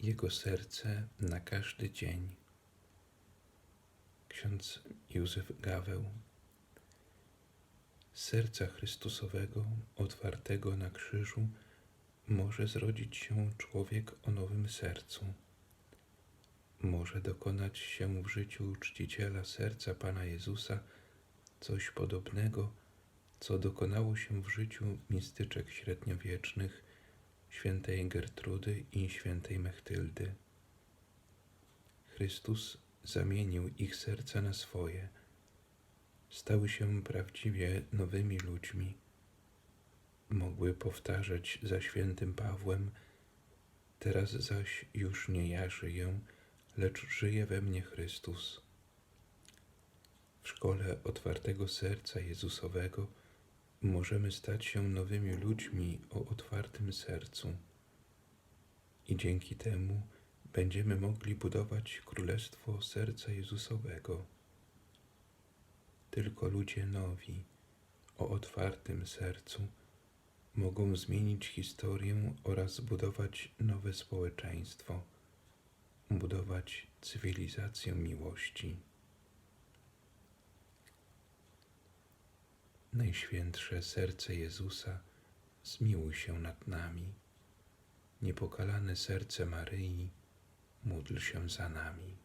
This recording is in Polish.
Jego serce na każdy dzień. Ksiądz Józef Gaweł. Serca Chrystusowego, otwartego na krzyżu, może zrodzić się człowiek o nowym sercu. Może dokonać się w życiu czciciela serca Pana Jezusa coś podobnego, co dokonało się w życiu mistyczek średniowiecznych świętej Gertrudy i świętej Mechtyldy. Chrystus zamienił ich serca na swoje. Stały się prawdziwie nowymi ludźmi. Mogły powtarzać za świętym Pawłem: Teraz zaś już nie ja żyję, lecz żyje we mnie Chrystus. W szkole otwartego serca Jezusowego możemy stać się nowymi ludźmi o otwartym sercu. I dzięki temu będziemy mogli budować królestwo serca Jezusowego. Tylko ludzie nowi, o otwartym sercu, mogą zmienić historię oraz budować nowe społeczeństwo, budować cywilizację miłości. Najświętsze serce Jezusa, zmiłuj się nad nami. Niepokalane serce Maryi, módl się za nami.